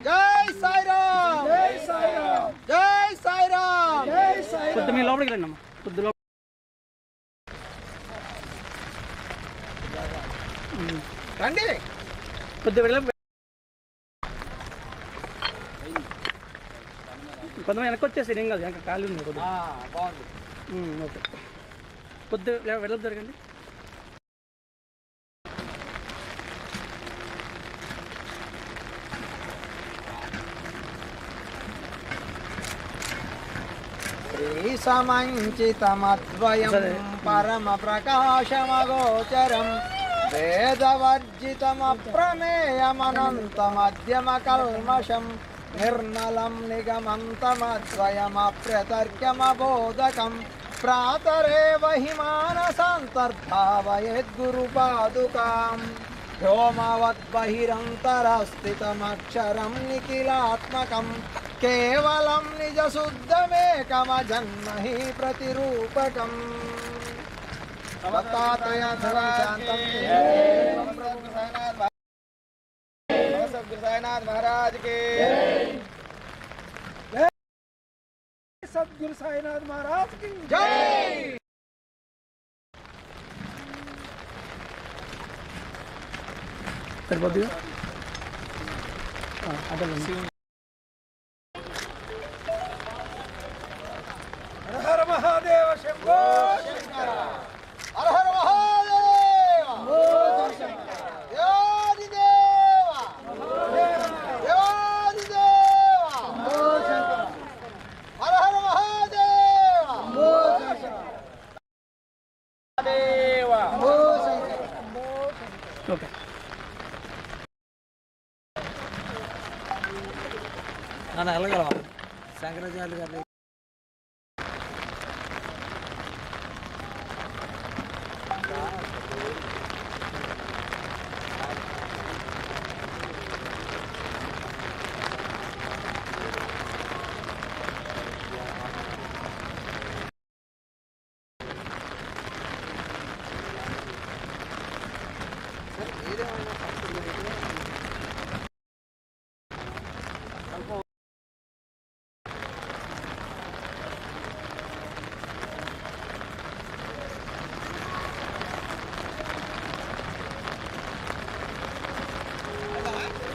జై సాయిరామ్! జై సాయిరామ్! జై సాయిరామ్! జై సాయిరామ్! కొద్ది మీ లోపలికి రండి అమ్మా. కొద్ది లోపల రండి! కొద్ది వెళ్ళ కొంతమంది వెనక్కి వచ్చేసి ఏం కాదు వెనక ఖాళీ ఉంది కొద్దిగా. ఓకే. కొద్ది వెళ్ళదు జరగండి. श्रीसमञ्चितमद्वयं परमप्रकाशमगोचरं वेदवर्जितमप्रमेयमनन्तमद्यमकल्मषम् निर्मलं निगमन्तमद्वयमप्रतर्क्यमबोधकं प्रातरेव हि मानसान्तर्भावयेद्गुरुपादुकाम् व्योमवद्बहिरन्तरस्थितमक्षरं निखिलात्मकम् केवलं निजशुद्धमेकमजन्महि प्रतिरूपकम्। समतातया शान्तं। गुरुसाईनाथ महाराज के। सदगुरु साईनाथ महाराज की। जय।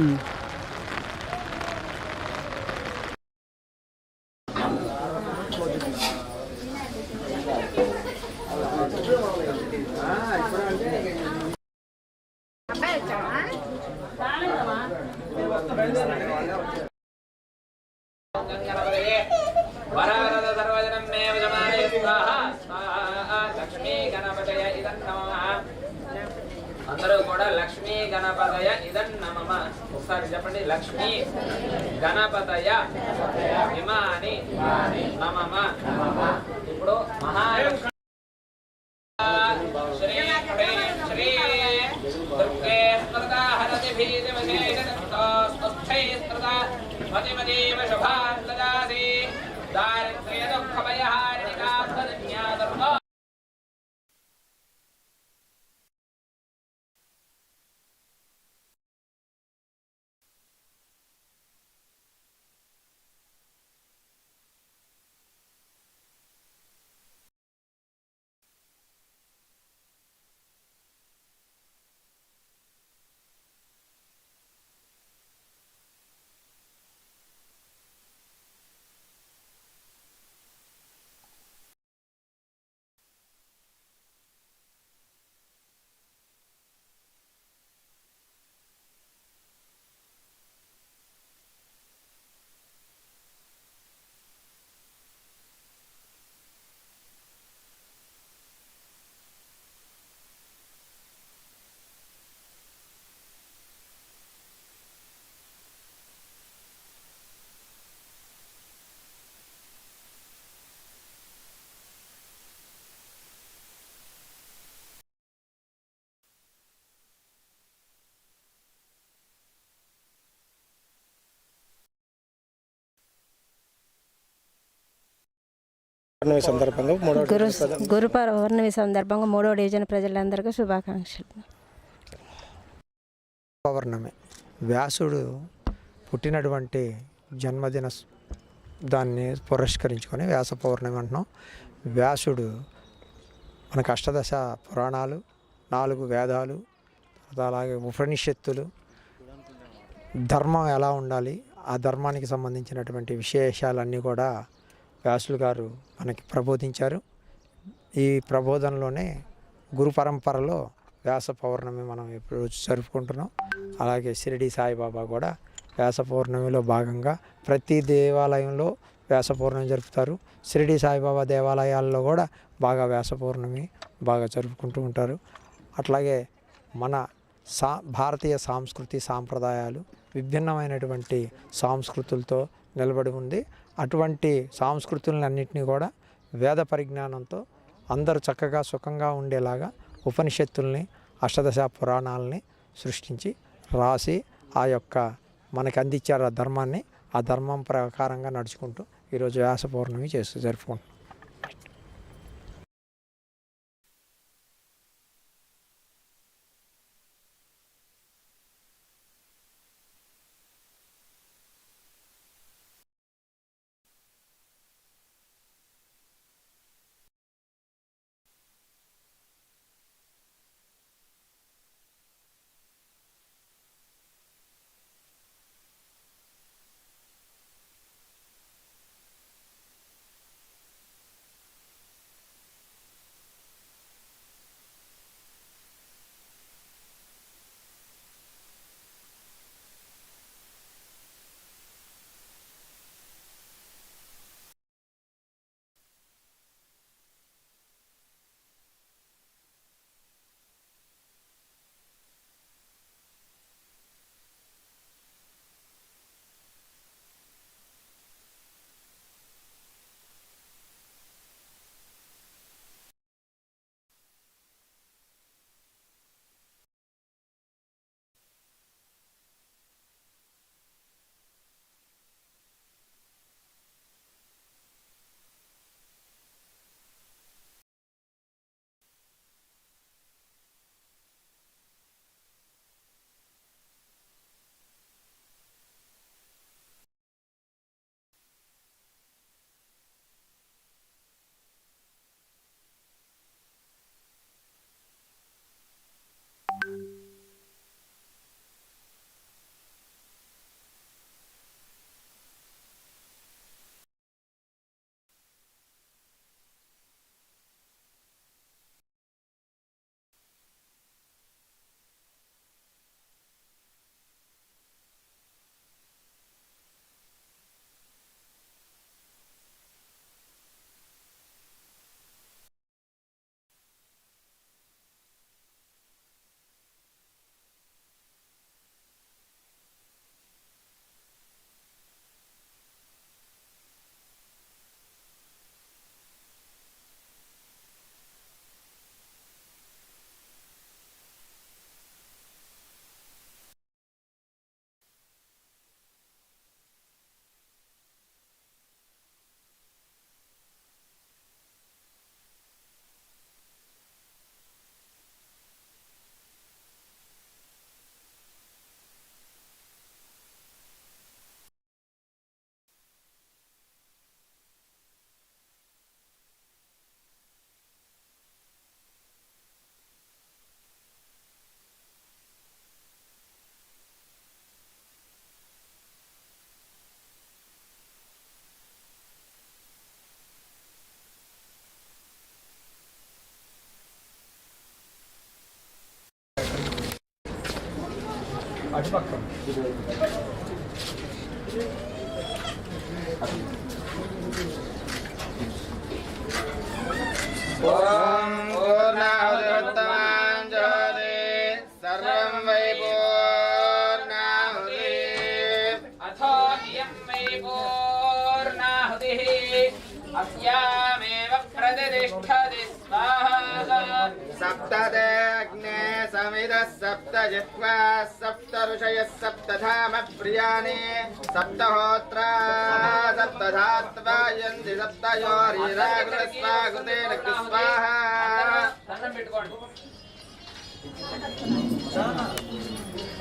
Mm. గణపతయ ఇదం నమమ. ఒకసారి చెప్పండి. లక్ష్మీ. గణపతయ ఇమాని నమమ. ఇప్పుడు మహాలక్ష్మి. పౌర్ణమి సందర్భంగా మూడవ గురు గురు పౌర్ణమి సందర్భంగా మూడో డివిజన్ ప్రజలందరికీ శుభాకాంక్షలు. పౌర్ణమి. వ్యాసుడు పుట్టినటువంటి జన్మదిన దాన్ని పురస్కరించుకొని వ్యాస పౌర్ణమి అంటున్నాం. వ్యాసుడు మనకు అష్టదశ పురాణాలు నాలుగు వేదాలు అలాగే ఉపనిషత్తులు. ధర్మం ఎలా ఉండాలి ఆ ధర్మానికి సంబంధించినటువంటి విశేషాలన్నీ కూడా వ్యాసులు గారు మనకి ప్రబోధించారు. ఈ ప్రబోధనలోనే గురు పరంపరలో వ్యాస పౌర్ణమి మనం ఇప్పుడు జరుపుకుంటున్నాం. అలాగే షిరిడి సాయిబాబా కూడా వ్యాస పౌర్ణమిలో భాగంగా ప్రతి దేవాలయంలో వ్యాస పౌర్ణమి జరుపుతారు. షిరిడి సాయిబాబా దేవాలయాల్లో కూడా బాగా వ్యాస పౌర్ణమి బాగా జరుపుకుంటూ ఉంటారు. అట్లాగే మన సా భారతీయ సాంస్కృతి సాంప్రదాయాలు విభిన్నమైనటువంటి సంస్కృతులతో నిలబడి ఉంది. అటువంటి సాంస్కృతులన్నింటినీ కూడా వేద పరిజ్ఞానంతో అందరూ చక్కగా సుఖంగా ఉండేలాగా ఉపనిషత్తుల్ని అష్టదశ పురాణాలని సృష్టించి రాసి ఆ యొక్క మనకు అందించారు ఆ ధర్మాన్ని. ఆ ధర్మం ప్రకారంగా నడుచుకుంటూ ఈరోజు వ్యాస పౌర్ణమి చేస్తూ జరుపుకుంటున్నాం. Aç bakalım. सप्तदेऽग्ने समिदः सप्त जिह्वाः सप्त ऋषयः सप्तधाम प्रियाणि सप्तहोत्रा सप्तधात्वा यन्ति सप्तयोरिरागृस्वागृतेन स्वाहा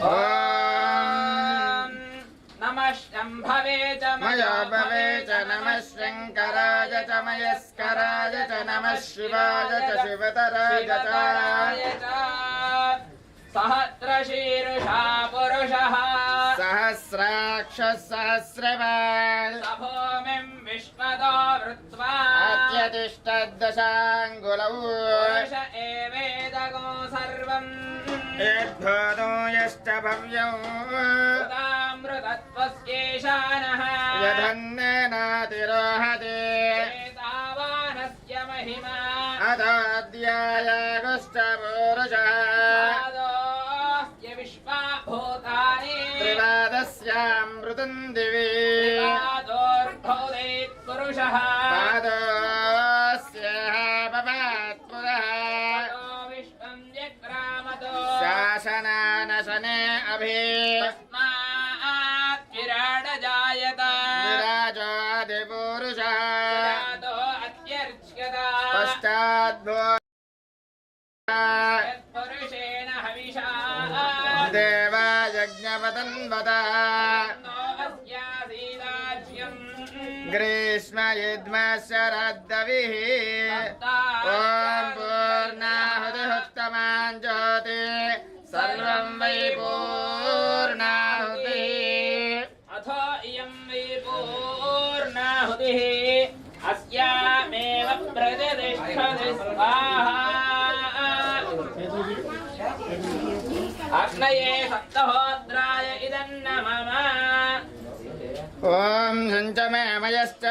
ॐ नमः शम्भवे च मयो भवे च नमः शङ्कराय च मयस्कराय च नमः शिवाय च शिवतराय च सहस्रशीर्षा पुरुषः सहस्राक्षः सहस्रवान् स भूमिम् विश्वतो वृत्वा अत्यतिष्ठद्दशाङ्गुलौ पुरुष एवेदगो सर्वम् यद्भूतो यश्च भव्यौ स्वस्येशा नः जनन्देनातिरोहदेतावानस्य महिमा। अदोद्यायागुश्च पुरुषः विश्वा भूतानि विलादस्यामृदुं दिविभोदेत्पुरुषः आदोऽपुर विश्वं यद्रामतो शासन युद्म शरद्दविः ॐ पूर्णाहुतिहुत्तमान् ज्योति सर्वं वै पूर्णाहुतिः। अथो इयं वै पूर्णाहुतिः। अस्यामेव प्रतिष्ठति स्वाहा। अग्नये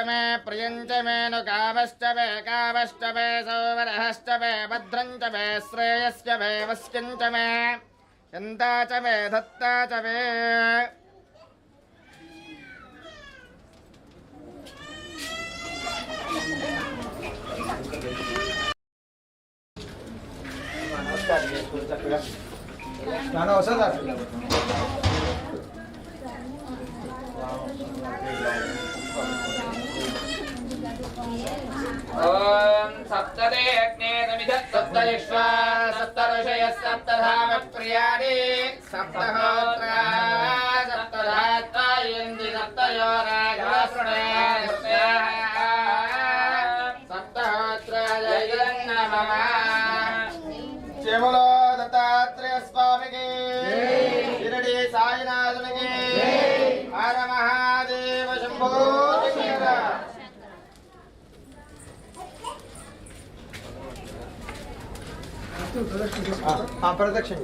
मे प्रियञ्च मे नु कामश्च मे कामश्च मे सौवरहश्च मे भद्रञ्च मे श्रेयश्च मे वस्किञ्च मे यन्ता च मे धत्ता च मे। सप्तदे अग्ने ॐ सप्तते अग्नेदमिध सप्तयिष्वा सप्तऋषयः सप्तधामप्रियाणि सप्तहोत्रा सप्तधात्वा इन्दि सप्तयो राघवसृणयाः सप्तहोत्रा जयन्नमः जयमुलो दत्तात्रेयस्वामिके शिरडि सायिनाथमिके हर महा ప్రదక్షిణ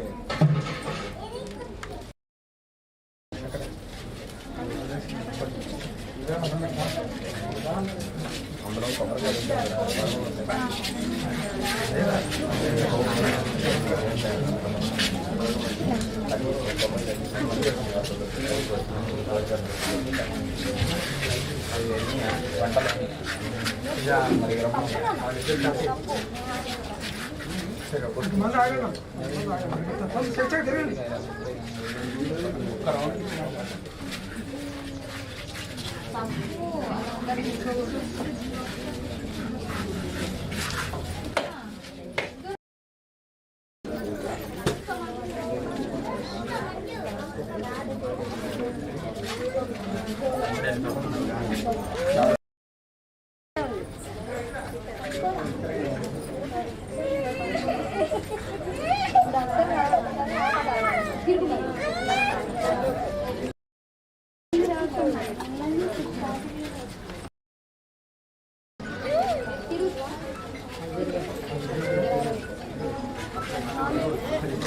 맞고 안 한다는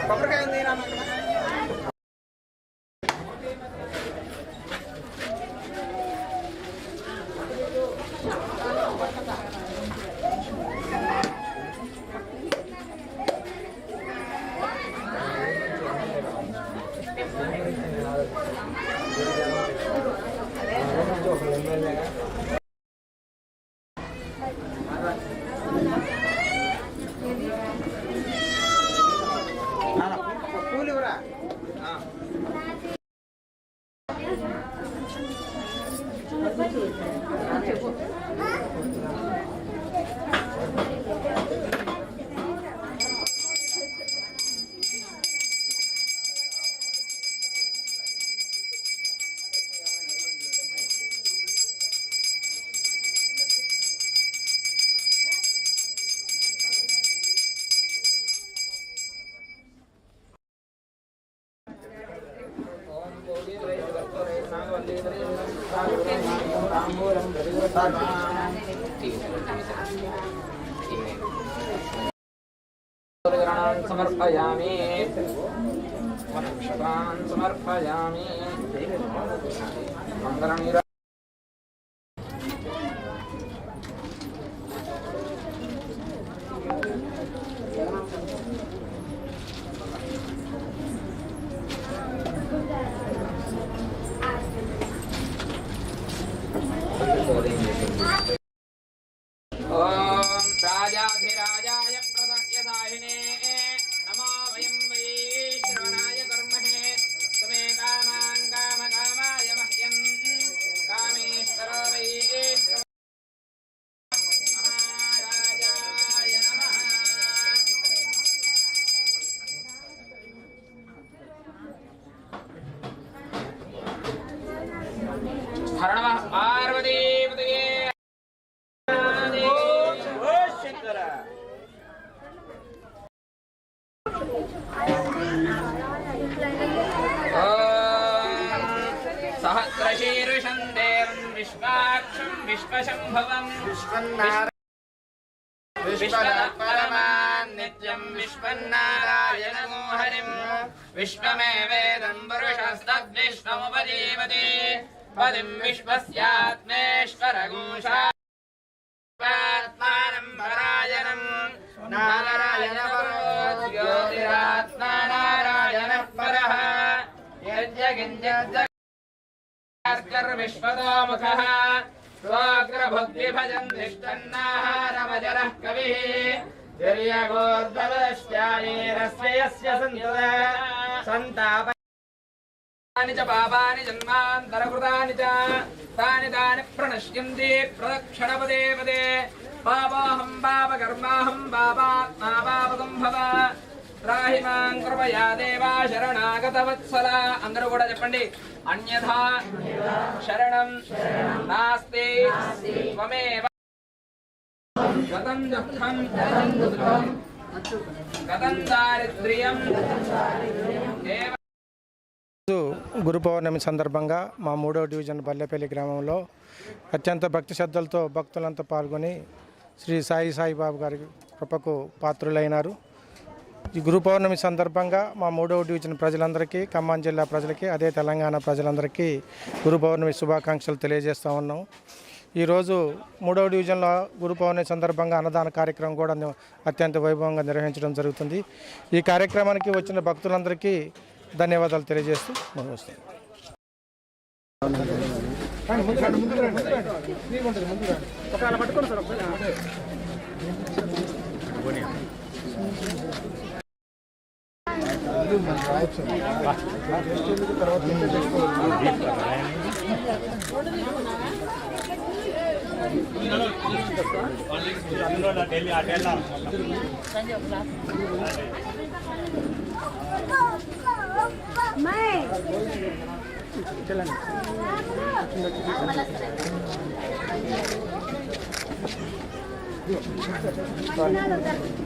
కొబ్బరికాయ ఉంది సమర్పయామి మంగళ पदिं विश्वस्यात्मेश्वरगुंशा आत्मानं परायणम् नारायणपरो ज्योतिरात्मा नारायणः परः यज्ञकिञ्चिद्विश्वतोमुखः स्वग्रभुद्विभजन् निष्ठन्नाहारमजरः कविः तिर्यगोर्धवश्चायेरस्य यस्य सन्तदा ని చ పాపాని జన్మాంతరకృతాని చ తాని తాని ప్రణశ్యంతి ప్రదక్షిణపదే పదే. పాపాహం పాపకర్మాహం పాపాత్మా పాపకం భవ. రాహి మాం కృపయా దేవా శరణాగత వత్సల అందరూ కూడా చెప్పండి. అన్యథా శరణం నాస్తి త్వమేవ. గతం దుఃఖం గతం దారిద్ర్యం. దేవ ఈరోజు గురు పౌర్ణమి సందర్భంగా మా మూడవ డివిజన్ బల్లెపల్లి గ్రామంలో అత్యంత భక్తి శ్రద్ధలతో భక్తులంతా పాల్గొని శ్రీ సాయి సాయిబాబు గారి కృపకు పాత్రులైనారు. ఈ గురు పౌర్ణమి సందర్భంగా మా మూడవ డివిజన్ ప్రజలందరికీ ఖమ్మం జిల్లా ప్రజలకి అదే తెలంగాణ ప్రజలందరికీ గురు పౌర్ణమి శుభాకాంక్షలు తెలియజేస్తూ ఉన్నాం. ఈరోజు మూడవ డివిజన్లో గురు పౌర్ణమి సందర్భంగా అన్నదాన కార్యక్రమం కూడా అత్యంత వైభవంగా నిర్వహించడం జరుగుతుంది. ఈ కార్యక్రమానికి వచ్చిన భక్తులందరికీ ధన్యవాదాలు తెలియజేస్తూ ముగిస్తాను.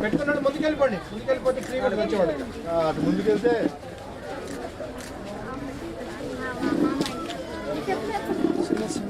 పెట్టుకున్నాడు ముందుకెళ్ళిపోండి. ముందుకెళ్ళిపోతే ఫ్రీ కూడా వచ్చేవాడు అటు ముందుకెళ్తే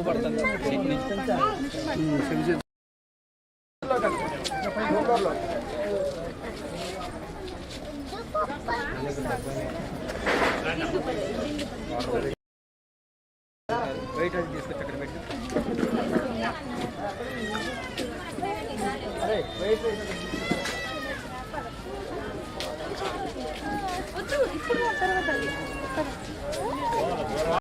పట్టు కడుగుతుంది